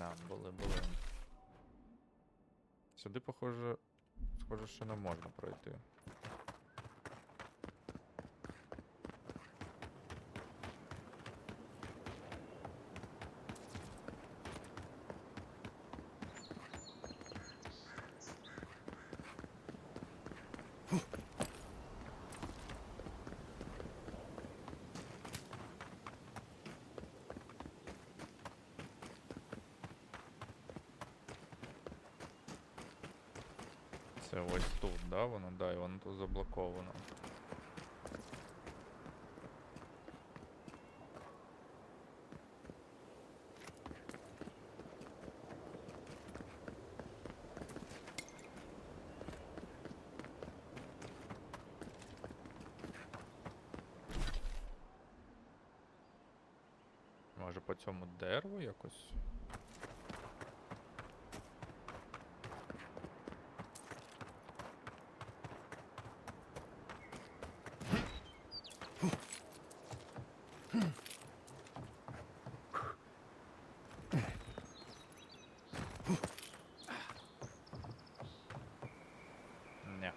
Да, були, були. Сюди, похоже, схоже, що не можна пройти. Це ось тут, да, воно, тут заблоковано. Може по цьому дереву якось? Ні.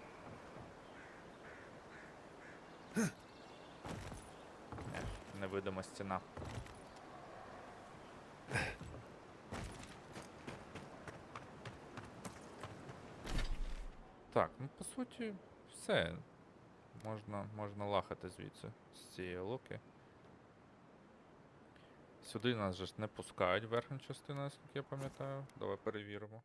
Ні, невидима стіна. Так, ну по суті, все. Можна, можна лахати звідси з цієї луки. Сюди нас же ж не пускають верхню частину, наскільки я пам'ятаю. Давай перевіримо.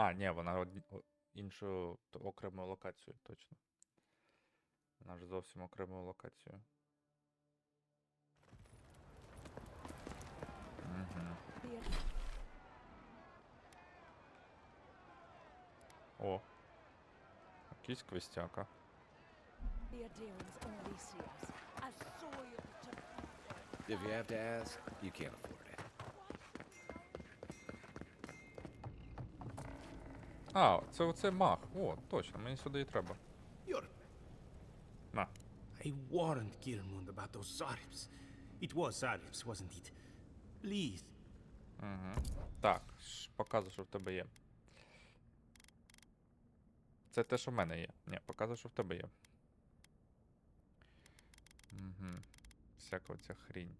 А, ні, вона іншу окрему локацію, точно. Вона ж зовсім окрему локацію. Угу. О. Якийсь to If you have to ask, you can't afford it. А, це оце мах. О, точно, мені сюди і треба. You're. На. I warned Gilmund about those Zaribs. It was Zaribs, wasn't it? Please. Угу. Так, показуй, що в тебе є. Це те, що в мене є. Ні, показуй, що в тебе є. Угу. Всяка оця хрінь.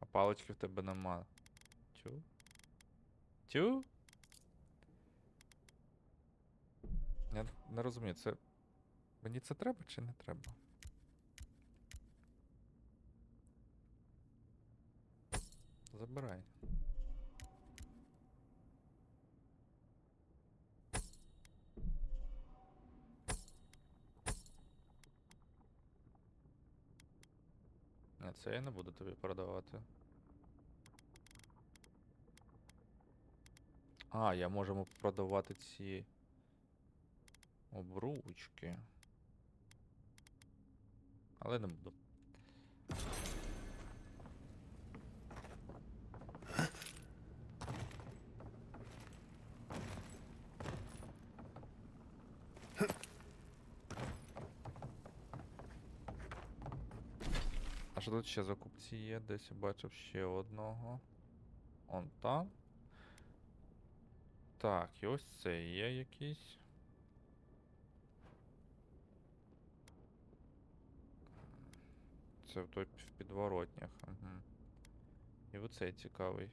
А палички в тебе нема. Тю? Тю? Я не розумію, це. Мені це треба чи не треба? Забирай. Ні, це я не буду тобі продавати. А, я можу продавати ці обручки. Але не буду. А що тут ще закупці є? Десь бачив ще одного. Он там. Так, і ось це є якийсь. Це в той в підворотнях. Угу. І оцей цікавий.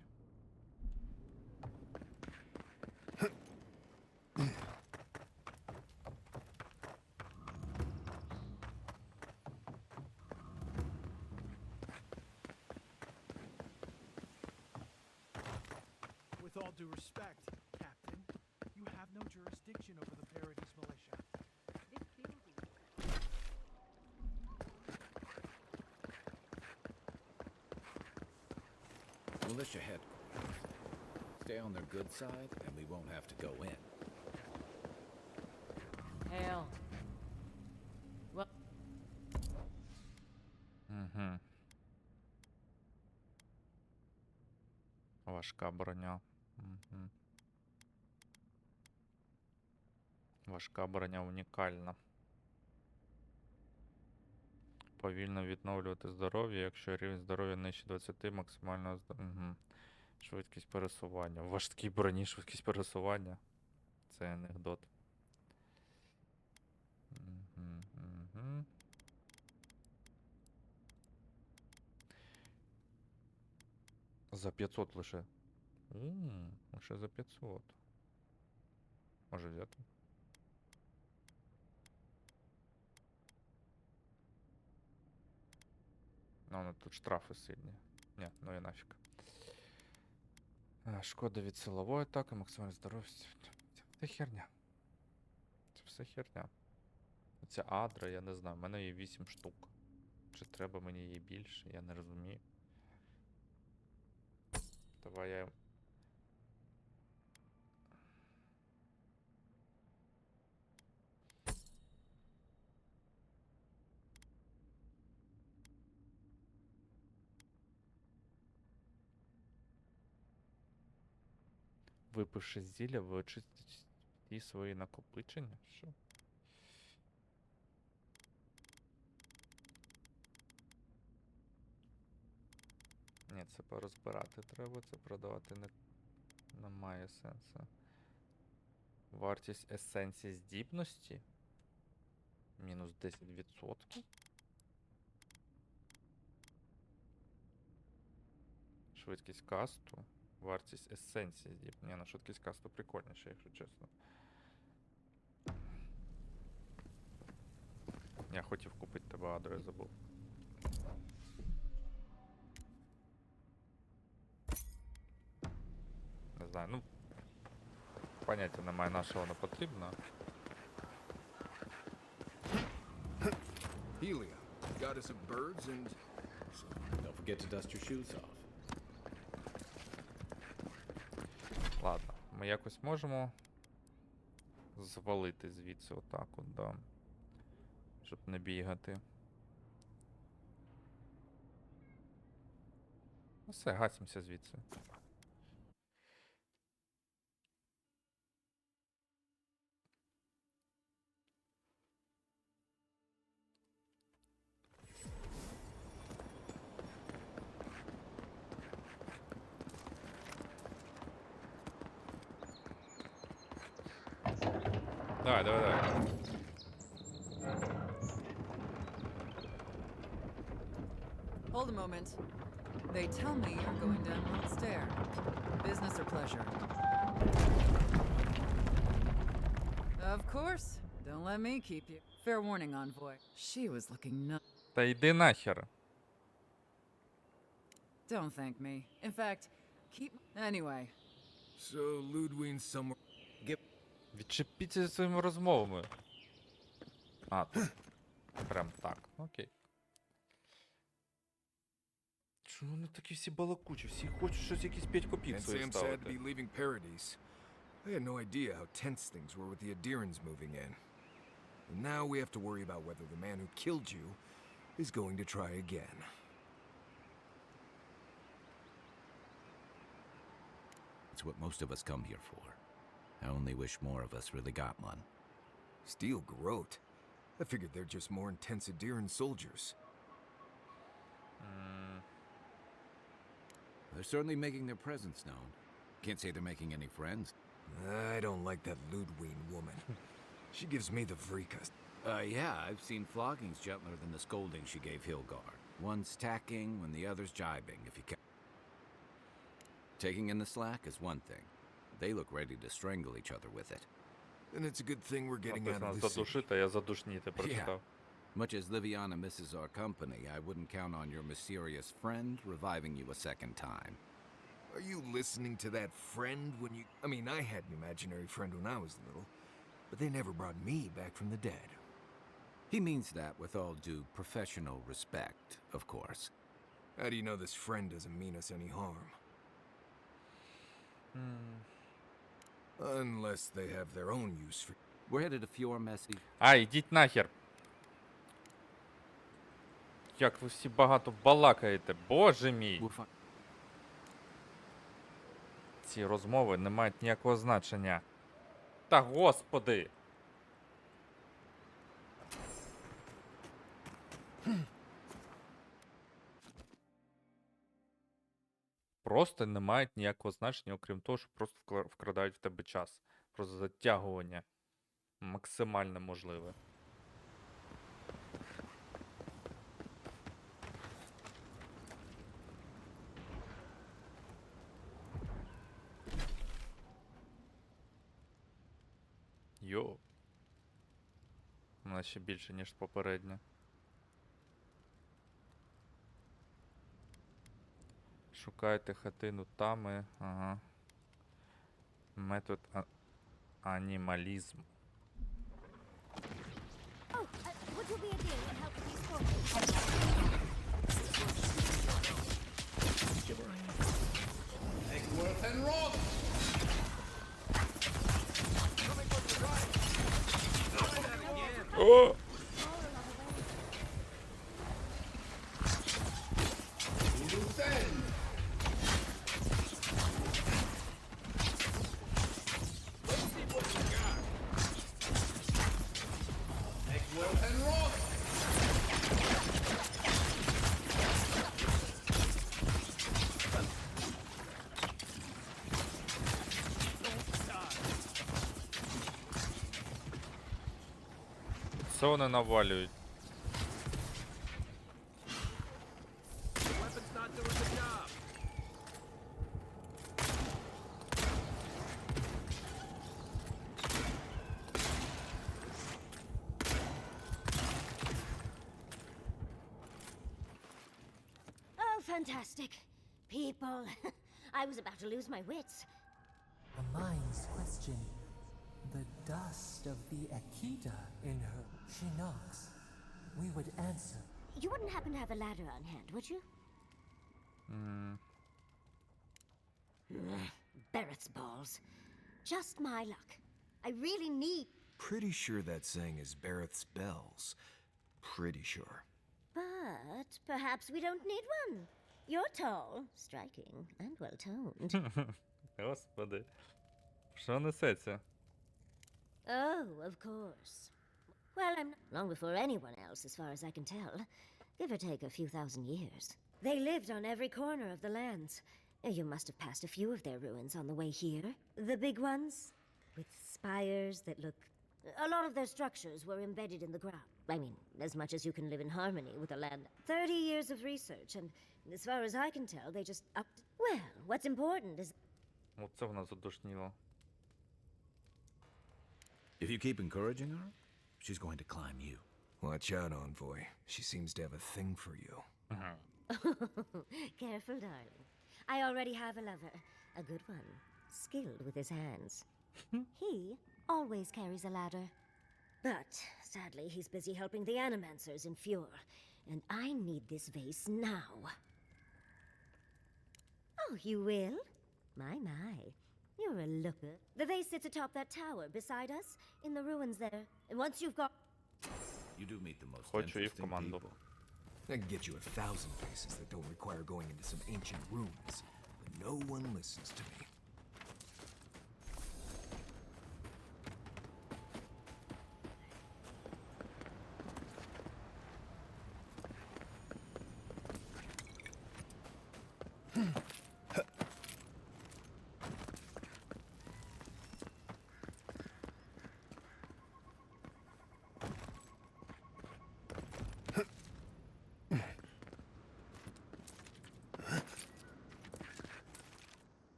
With all due respect, protection over the Paradis militia. Militia headquarters. Stay on their good side, and we won't have to go in. Hell. What? Mm-hmm. Угу. Важка броня. Важка броня унікальна. Повільно відновлювати здоров'я, якщо рівень здоров'я нижче 20 максимального здоров'я. Угу. Швидкість пересування. В важкій броні швидкість пересування. Це анекдот. Мгм, мгм. За 500 лише. М, Лише за 500. Може взяти. Ну, ну тут штрафи сильні. Ні, ну і нафіг. Шкода від силової атаки, максимальне здоров'я. Це херня. Це все херня. Це адра, я не знаю, в мене є 8 штук. Чи треба мені її більше, я не розумію. Давай я. Випивши зілля, ви очистите всі свої накопичення? Що? Ні, це порозбирати треба, це продавати не, не має сенсу. Вартість есенції здібності. Мінус 10%. Швидкість касту. Вартість есенції здібності. Ні, ну швидкість касту прикольніше, якщо чесно. Я хотів купити тебе адрес, я забув. Не знаю, ну. Поняття немає на що воно потрібно. Helia, goddess of birds and. Don't forget to dust your shoes off. Ми якось можемо звалити звідси отак от, да. Щоб не бігати. Ну все, гасимося звідси. Давай, давай, давай. Hold a moment. They tell me you're going down one stair. Business or pleasure? Of course. Don't let me keep you. Fair warning, envoy. She was looking nuts. Та йди нахер. Don't thank me. In fact, keep. Anyway, So, Ludwig's somewhere. Відчепіться зі своїми розмовами. А, тут. Прям так. Окей. Чому вони такі всі балакучі? Всі хочуть щось якісь 5 копійок And свої Sam said to ставити. be leaving Paradise. I had no idea how tense things were with the Adirans moving in. And now we have to worry about whether the man who killed you is going to try again. It's what most of us come here for. I only wish more of us really got one. Steel Garrote. I figured they're just more intense Adiran soldiers. They're certainly making their presence known. Can't say they're making any friends. I don't like that Ludwig woman. she gives me the freakas. Uh, yeah, I've seen floggings gentler than the scolding she gave Hilgar. One's tacking when the other's jibing, if you can. Taking in the slack is one thing. They look ready to strangle each other with it. And it's a good thing we're getting out Написано of this city. задушити, а я задушніти прочитав. Much as Liviana misses our company, I wouldn't count on your mysterious friend reviving you a second time. Are you listening to that friend when you... I mean, I had an imaginary friend when I was little, but they never brought me back from the dead. He means that with all due professional respect, of course. How do you know this friend doesn't mean us any harm? Unless they have their own use for... We're headed to Fior Messy. А, ідіть нахер. Як ви всі багато балакаєте, боже мій. Ці розмови не мають ніякого значення. Та господи! Просто не мають ніякого значення, окрім того, що просто вкрадають в тебе час. Просто затягування. Максимально можливе. Йо. Вона ще більше, ніж попередня. Шукайте хатину тами. Ага. Метод а... анімалізм. Oh, Це вони навалюють. Weapon's not doing the job. Oh, fantastic. People. I was about to lose my wits. The minds question the dust of the Akita in her. She knocks. We would answer. You wouldn't happen to have a ladder on hand, would you? М, Barrett's balls. Just my luck. I really need. Pretty sure that saying is Barrett's bells. Pretty sure. But perhaps we don't need one. You're tall, striking, and well toned. Господи. Що несеться? oh, of course. Well, I'm long before anyone else, as far as I can tell. Give or take a few thousand years. They lived on every corner of the lands. Uh, You must have passed a few of their ruins on the way here. The big ones, with spires that look. A lot of their structures were embedded in the ground. I mean, as much as you can live in harmony with the land. Thirty years of research, and as far as I can tell, they just upped. Well, what's important is Оце вона задушніла. If you keep encouraging her, she's going to climb you. Watch out, Envoy. She seems to have a thing for you. Careful, darling. I already have a lover. A good one. Skilled with his hands. he always carries a ladder. But sadly, he's busy helping the Animancers in Fjord. And I need this vase now. Oh, you will? My, my. You're a looker. The vase sits atop that tower beside us, in the ruins there. And once you've got. You do meet the most Хочу і в interesting команду. people. I can get you a thousand places that don't require going into some ancient ruins. But no one listens to me.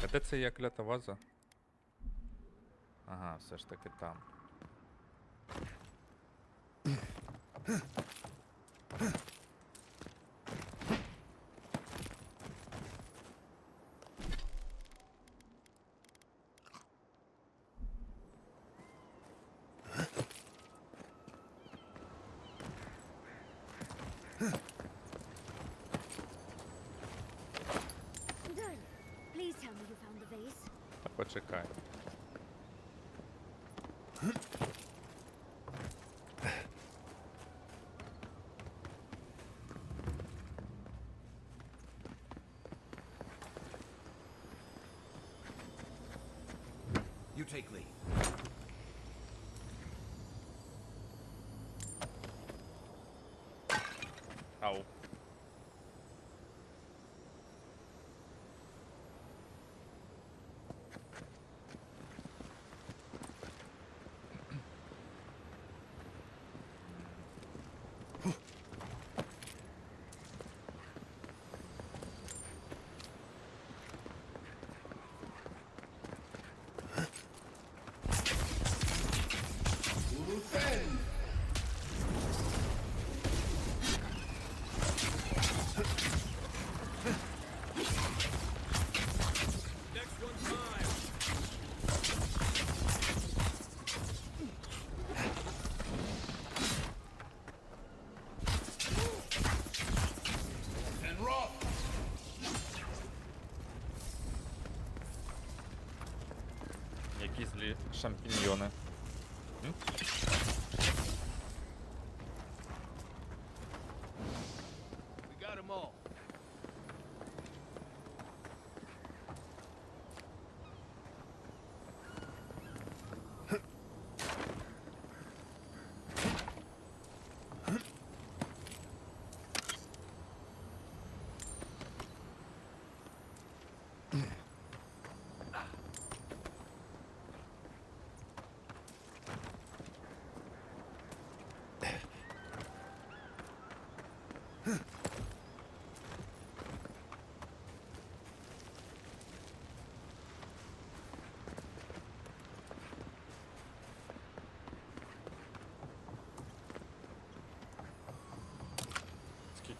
Так, а де це є клята ваза? Ага, все ж таки там. Tchau. Шампіньйони. М? We got them all.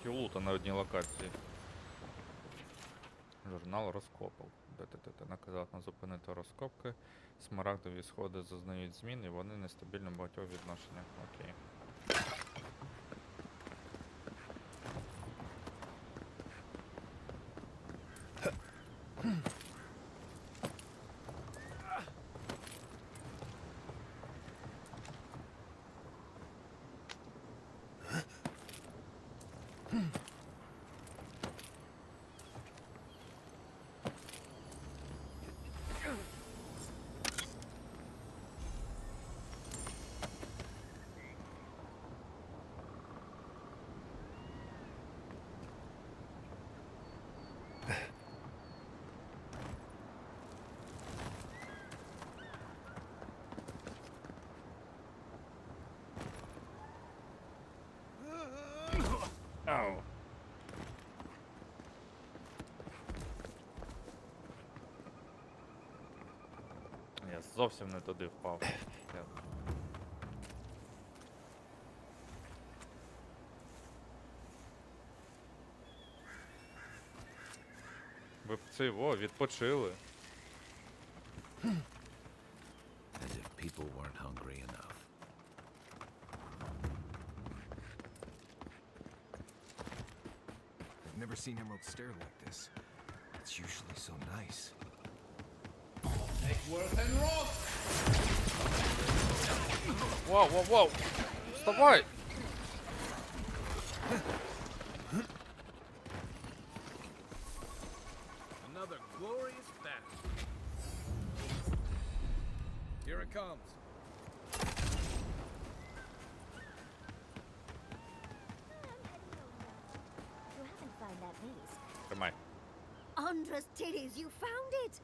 Скільки лута на одній локації. Журнал розкопав. ДТТ наказав нам зупинити розкопки. Смарагдові сходи зазнають змін і вони нестабільно в багатьох відношеннях. Окей. Ау. Я зовсім не туди впав. Ви б це во, відпочили. As if people weren't hungry enough. I've never seen Emerald Stair like this. It's usually so nice. Whoa, whoa, whoa! Stop right! Another glorious battle. Here it comes. Come on. Andra's titties, you found it!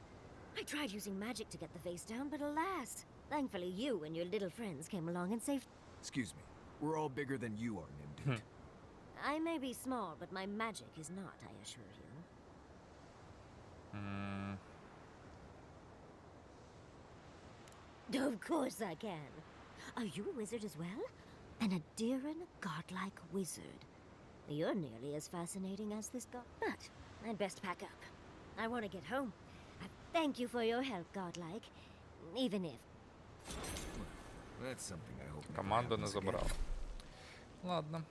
I tried using magic to get the vase down, but alas. Thankfully, you and your little friends came along and saved. Excuse me. We're all bigger than you are, Nimdude. Hmm. I may be small, but my magic is not, I assure you. М, Of course I can. Are you a wizard as well? An Adiran godlike wizard. You're nearly as fascinating as this god. But I'd best pack up. I want to get home. Thank you for your help, godlike. Even if. That's something I hope Команду не забрав. Ладно.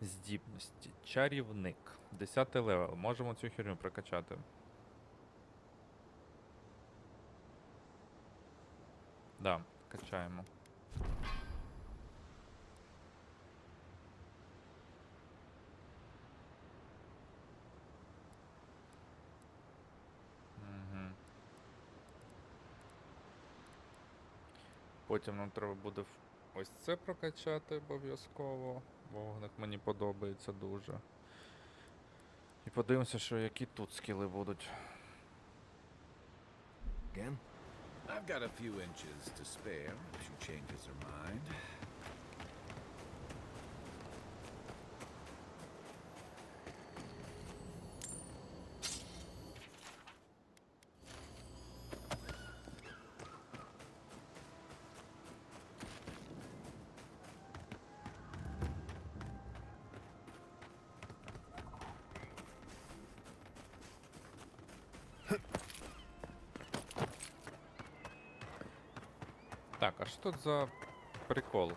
Здібності. Чарівник. Десятий левел. Можемо цю херню прокачати. Да, качаємо. Потім нам треба буде ось це прокачати обов'язково. Вогник мені подобається дуже. І подивимося, що які тут скіли будуть. Again? I've got a few inches to spare if she changes her mind. Так, а що тут за прикол?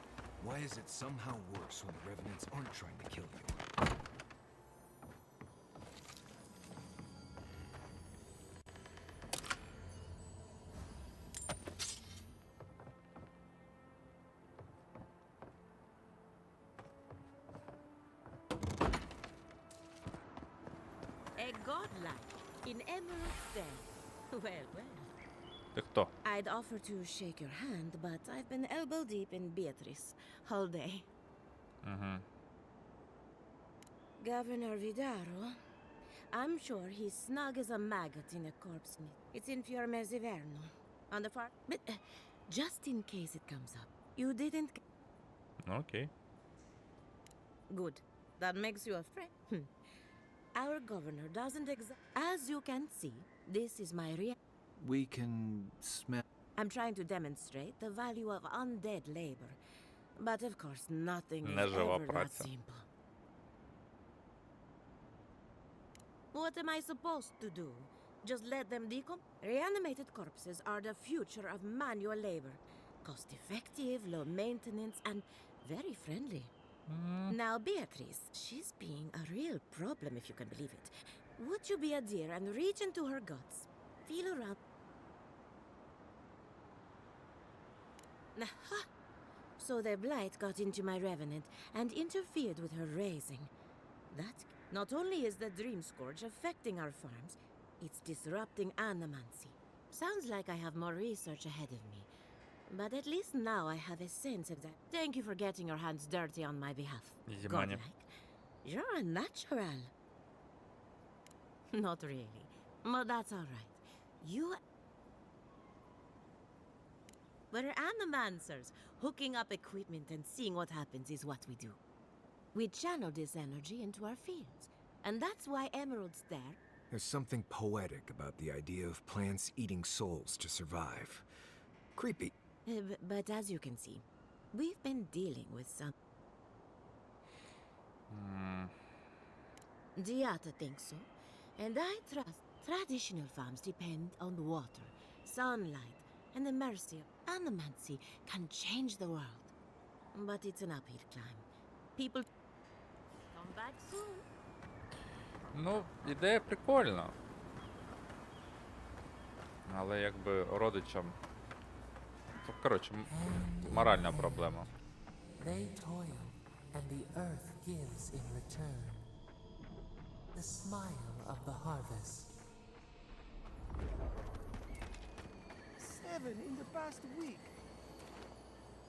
Why is it somehow worse when the revenants aren't trying to kill you? offer to shake your hand, but I've been elbow deep in Beatrice all day. Mm-hmm. Governor Vidaro, I'm sure he's snug as a maggot in a corpse meat. It's in Fiormezziverno, on the far... But uh, just in case it comes up, you didn't... Okay. Good. That makes you a friend. Hmm. Our governor doesn't exist. As you can see, this is my reaction. We can smell... I'm trying to demonstrate the value of undead labor. But of course, nothing is Нежива ever that праця. simple. What am I supposed to do? Just let them decom? Reanimated corpses are the future of manual labor. Cost effective, low maintenance, and very friendly. Now, Beatrice, she's being a real problem if you can believe it. Would you be a dear and reach into her guts? Feel around. Aha! So the blight got into my revenant and interfered with her raising. That not only is the dream scourge affecting our farms, it's disrupting animancy. Sounds like I have more research ahead of me. But at least now I have a sense of that. Thank you for getting your hands dirty on my behalf. Godlike. You're a natural. Not really. But that's all right. You we're animancers. Hooking up equipment and seeing what happens is what we do. We channel this energy into our fields. And that's why emeralds there. There's something poetic about the idea of plants eating souls to survive. Creepy. Uh, b- but as you can see, we've been dealing with some. Diata thinks so. And I trust traditional farms depend on water, sunlight, and the mercy of animancy can change the world. But it's an uphill climb. People come back soon. Ну, ідея прикольна. Але якби родичам. Це, коротше, моральна проблема. They toil, and the earth gives in return. The smile of the harvest. Seven in the past week.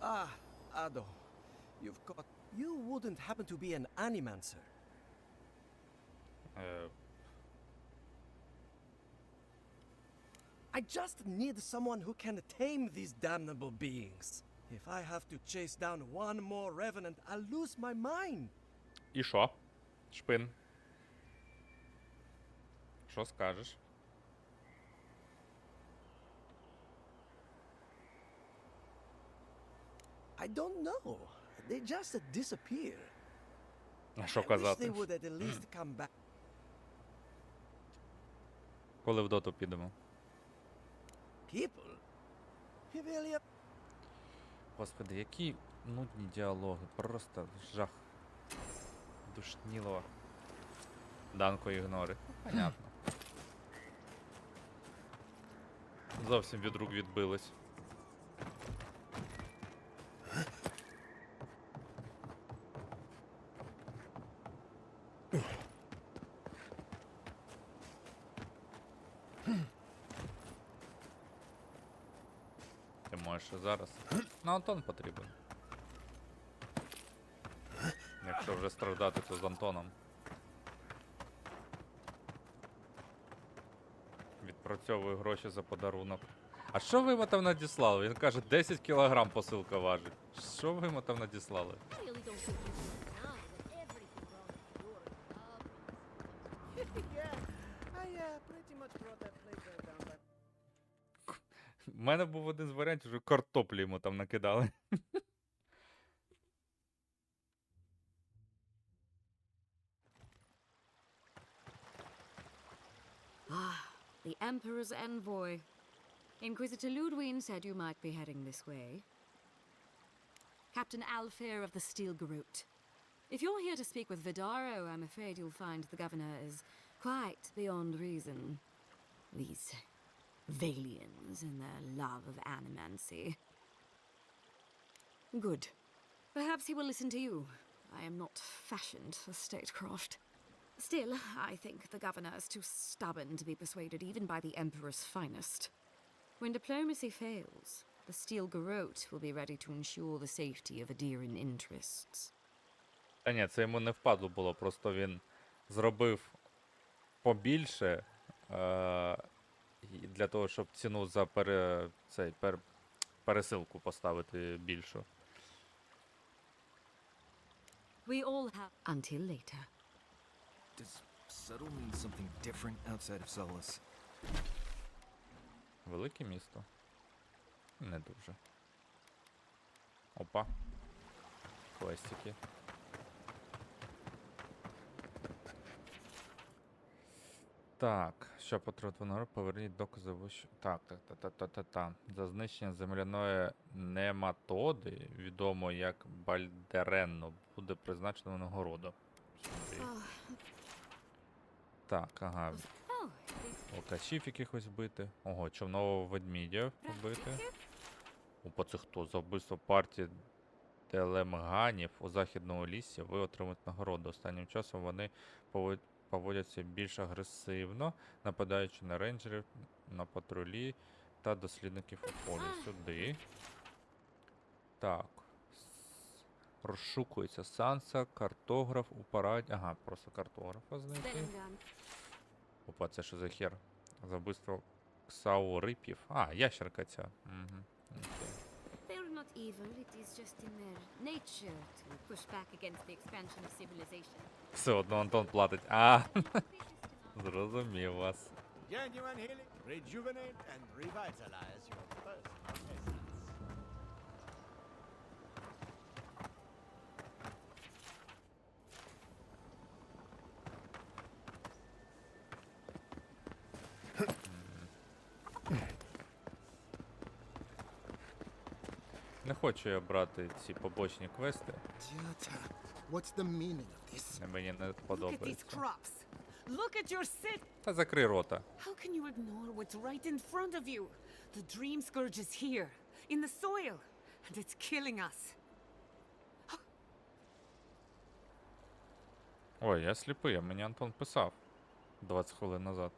Ah, Ado. You've got. You wouldn't happen to be an animancer. Е, I just need someone who can tame these damnable beings. If I have to chase down one more revenant, I'll lose my mind. І що? Шпин. Що скажеш? I don't know. They just disappear. А що казати? Коли в доту підемо? Господи, які нудні діалоги. Просто жах. Душніло. Данко ігнори. Ну, Понятно. Зовсім від рук відбились. Ти думаю, що зараз. Ну, Антон потрібен. Якщо вже страждати, то з Антоном. Відпрацьовую гроші за подарунок. А що ви йому там надіслали? Він каже, 10 кілограм посилка важить. Що ви йому там надіслали? У мене був один з варіантів, що картоплі йому там накидали. Ah, the Emperor's envoy. Inquisitor Ludwine said you might be heading this way. Captain Alfair of the Steel Garrote. If you're here to speak with Vidaro, I'm afraid you'll find the governor is quite beyond reason. These Valians and their love of animancy. Good. Perhaps he will listen to you. I am not fashioned for statecraft. Still, I think the governor is too stubborn to be persuaded even by the Emperor's finest. When diplomacy fails, the Steel Garrote will be ready to ensure the safety of Adirian interests. Та ні, це йому не впадло було, просто він зробив побільше е- і для того, щоб ціну за пере, цей, пер, пересилку поставити більшу. We all have until later. Does subtle mean something different outside of Solus? Велике місто? Не дуже. Опа. Квестики. Так, що потрібно поверніть докази вище. Так, так, так, так, так, так, так. За знищення земляної нематоди, відомо як Бальдеренно, буде призначено нагорода. Так, ага. Алкашів якихось вбити. Ого, човнового ведмідя вбити. Опа, це хто? За вбивство партії телемганів у західному лісі ви отримаєте нагороду. Останнім часом вони поводяться більш агресивно, нападаючи на рейнджерів, на патрулі та дослідників у полі. Сюди. Так. Розшукується Санса, картограф у параді. Ага, просто картографа знайти. Опа, це що за хер? За вбивство ксаурипів. А, ящерка ця. Угу. Окей. They're not evil, it is just in their nature to push back against the expansion of civilization. Все одно Антон платить. А, зрозумів вас. Genuine healing, rejuvenate and revitalize your хочу я брати ці побочні квести. Мені не подобається. crops. Look at your sit. Та закрий рота. How can you ignore what's right in front of you? The dream scourge is here, in the soil, and it's killing us. Ой, я сліпий, а мені Антон писав 20 хвилин назад.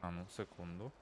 А ну, секунду.